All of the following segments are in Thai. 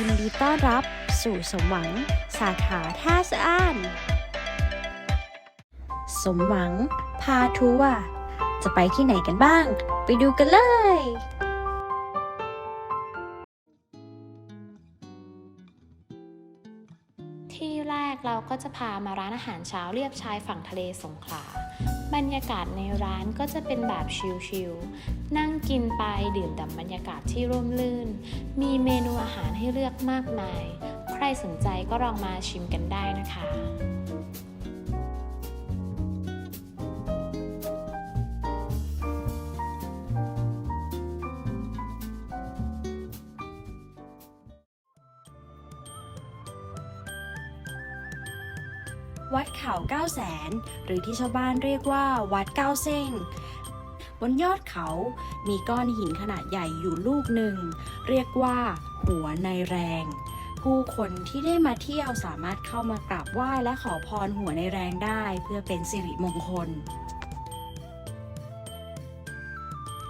ยินดีต้อนรับสู่สมหวัง สาขาท่าสะอ้าน สมหวังพาทัวร์จะไปที่ไหนกันบ้าง ไปดูกันเลย ที่แรกเราก็จะพามาร้านอาหารเช้าเรียบชายฝั่งทะเลสงขลา บรรยากาศในร้านก็จะเป็นแบบชิลๆ นั่งกินไปดื่มด่ำบรรยากาศที่ร่มรื่น มีเมนูอาหารให้เลือกมากมาย ใครสนใจก็ลองมาชิมกันได้นะคะ วัดเขาเก้าแสน หรือที่ชาวบ้านเรียกว่าวัดเก้าเส้งบนยอดเขามีก้อนหินขนาดใหญ่อยู่ลูกหนึ่ง เรียกว่าหัวในแรง ผู้คนที่ได้มาเที่ยวสามารถเข้ามากราบไหว้และขอพรหัวในแรงได้เพื่อเป็นสิริมงคล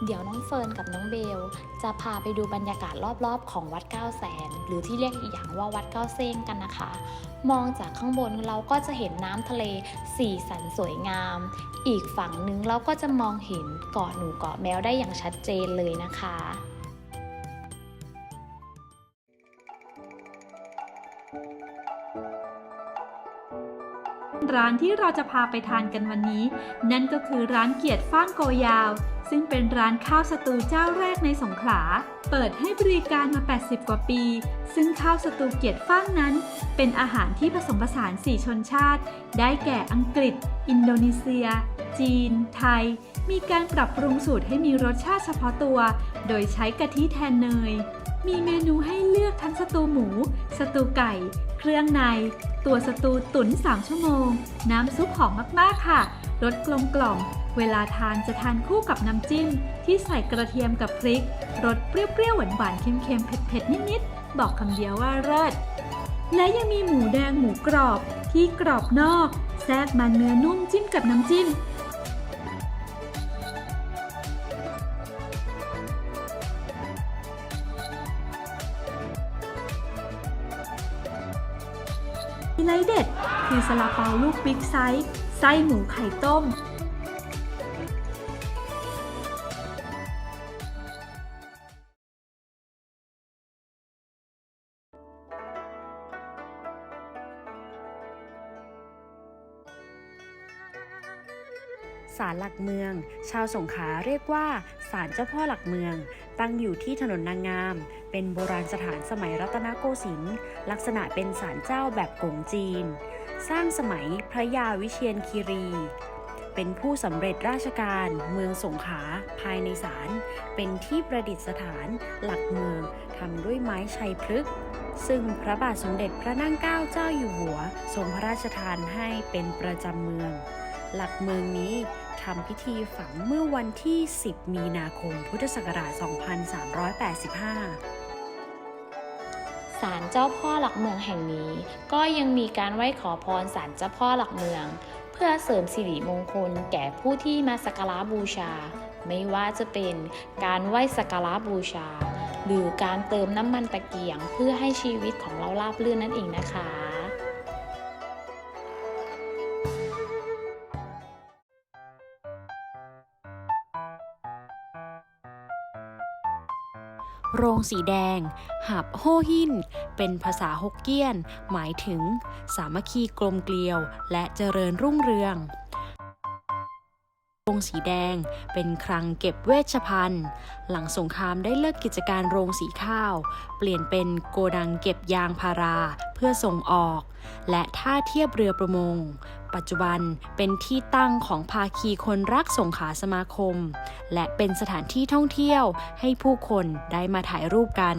เดี๋ยวน้องเฟิร์นกับน้องเบล จะพาไปดูบรรยากาศรอบๆ ของวัดเก้าแสนหรือที่เรียกอีกอย่างว่าวัดเก้าเซ้งกันนะคะ มองจากข้างบนเราก็จะเห็นน้ำทะเลสีสันสวยงาม อีกฝั่งนึงเราก็จะมองเห็นเกาะหนูเกาะแมวได้อย่างชัดเจนเลยนะคะร้านที่เราจะพาไปทานกันวันนี้ นั่นก็คือร้านเกียรติฟ้างโกยาว ซึ่งเป็นร้านข้าวสตูเจ้าแรกในสงขลา เปิดให้บริการมา 80 กว่าปี ซึ่งข้าวสตูเกียรติฟ้างนั้น เป็นอาหารที่ผสมผสานสี่ชนชาติ ได้แก่อังกฤษ อินโดนีเซีย จีน ไทย มีการปรับปรุงสูตรให้มีรสชาติเฉพาะตัว โดยใช้กะทิแทนเนย มีเมนูให้เลือกทั้งสตูหมู สตูไก่ เครื่องใน ตัวสตูตุ๋น3ชั่วโมง น้ำซุปหอมมากๆค่ะรสกลมกล่อม เวลาทานจะทานคู่กับน้ำจิ้ม ที่ใส่กระเทียมกับพริก รสเปรี้ยวๆหวานๆเค็มๆเผ็ดๆนิดๆ บอกคำเดียวว่าเลิศและยังมีหมูแดงหมูกรอบ ที่กรอบนอก แทรกมันเนื้อนุ่มจิ้มกับน้ำจิ้มไฮไลเด็ดคือซาลาเปาลูกบิ๊กไซส์ ไส้หมูไข่ต้ม ศาลหลักเมือง ชาวสงขลาเรียกว่าศาลเจ้าพ่อหลักเมือง ตั้งอยู่ที่ถนนนางงาม เป็นโบราณสถานสมัยรัตนโกสินทร์ลักษณะเป็นศาลเจ้าแบบกงจีน สร้างสมัยพระยาวิเชียนคีรี เป็นผู้สำเร็จราชการเมืองสงขลาภายในศาลเป็นที่ประดิษฐานหลักเมืองทำด้วยไม้ชัยพฤกษ์ซึ่งพระบาทสมเด็จพระนั่งเกล้าเจ้าอยู่หัว ทรงพระราชทานให้เป็นประจำเมือง หลักเมืองนี้ ทำพิธีฝังเมื่อวันที่ 10 มีนาคม พุทธศักราช 2385 ศาลเจ้าพ่อหลักเมืองแห่งนี้ ก็ยังมีการไหว้ขอพรศาลเจ้าพ่อหลักเมือง เพื่อเสริมสิริมงคลแก่ผู้ที่มาสักการะบูชา ไม่ว่าจะเป็นการไหว้สักการะบูชา หรือการเติมน้ำมันตะเกียงเพื่อให้ชีวิตของเราราบรื่นนั่นเองนะคะ โรงสีแดง หับโฮหิน เป็นภาษาฮกเกี้ยน หมายถึง สามัคคีกลมเกลียว และเจริญรุ่งเรือง โรงสีแดง เป็นคลังเก็บเวชภัณฑ์ หลังสงครามได้เลิกกิจการโรงสีข้าว เปลี่ยนเป็นโกดังเก็บยางพาราเพื่อส่งออก และท่าเทียบเรือประมง ปัจจุบันเป็นที่ตั้งของภาคีคนรักสงขาสมาคม และเป็นสถานที่ท่องเที่ยวให้ผู้คนได้มาถ่ายรูปกัน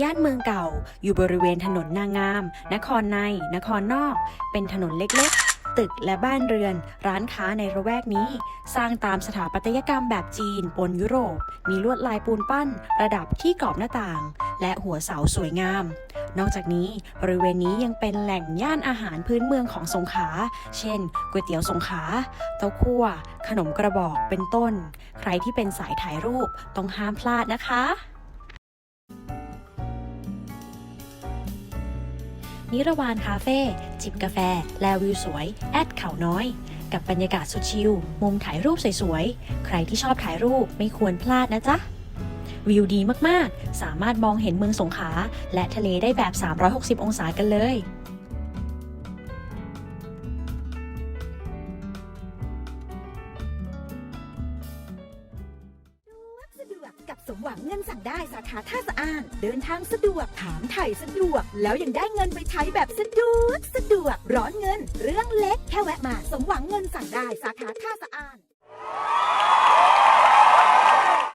ย่านเมืองเก่า อยู่บริเวณถนนนางงาม นครใน นครนอก เป็นถนนเล็กๆ ตึกและบ้านเรือน ร้านค้าในระแวกนี้ สร้างตามสถาปัตยกรรมแบบจีนปนยุโรป มีลวดลายปูนปั้น ระดับที่กรอบหน้าต่าง และหัวเสาสวยงาม นอกจากนี้บริเวณนี้ยังเป็นแหล่งย่านอาหารพื้นเมืองของสงขลา เช่นก๋วยเตี๋ยวสงขลา เต้าคั่ว ขนมกระบอก เป็นต้น ใครที่เป็นสายถ่ายรูปต้องห้ามพลาดนะคะ นิรวานคาเฟ่จิบกาแฟ แลวิวสวย แอดเขาน้อย กับบรรยากาศสุดชิล มุมถ่ายรูปสวยๆ ใครที่ชอบถ่ายรูปไม่ควรพลาดนะจ๊ะ วิวดีมากๆ สามารถมองเห็นเมืองสงขลาและทะเลได้แบบ 360 องศากันเลย กับสมหวังเงินสั่งได้สาขาท่าสะอ้าน เดินทางสะดวกถามไถ่สะดวก แล้วยังได้เงินไปใช้แบบสะดวกสะดวกร้อนเงิน เรื่องเล็กแค่แวะมา สมหวังเงินสั่งได้สาขาท่าสะอ้าน